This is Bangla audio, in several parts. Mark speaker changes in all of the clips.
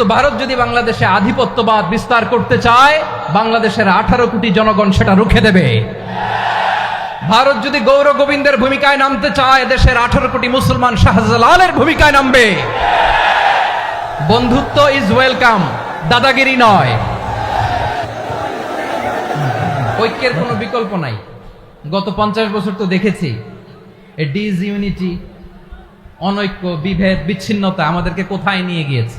Speaker 1: তো ভারত যদি বাংলাদেশে আধিপত্যবাদ বিস্তার করতে চায়, বাংলাদেশের আঠারো কোটি জনগণ সেটা রুখে দেবে। ভারত যদি গৌর গোবিন্দের ভূমিকায় নামতে চায়, দেশের আঠারো কোটি মুসলমান শাহজালালের ভূমিকায় নামবে। বন্ধুত্ব ইজ ওয়েলকাম দাদাগিরি নয়। ঐক্যের কোনো বিকল্প নাই। গত পঞ্চাশ বছর তো দেখেছি ডিজ ইউনিটি অনৈক্য, বিভেদ, বিচ্ছিন্নতা আমাদেরকে কোথায় নিয়ে গিয়েছে?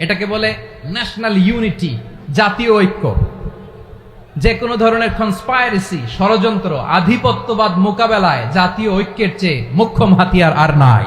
Speaker 1: এটাকে বলে ন্যাশনাল ইউনিটি জাতীয় ঐক্য। যে কোনো ধরনের কনস্পায়ারেসি ষড়যন্ত্র, আধিপত্যবাদ মোকাবেলায় জাতীয় ঐক্যের চেয়ে মুখ্যম হাতিয়ার আর নাই।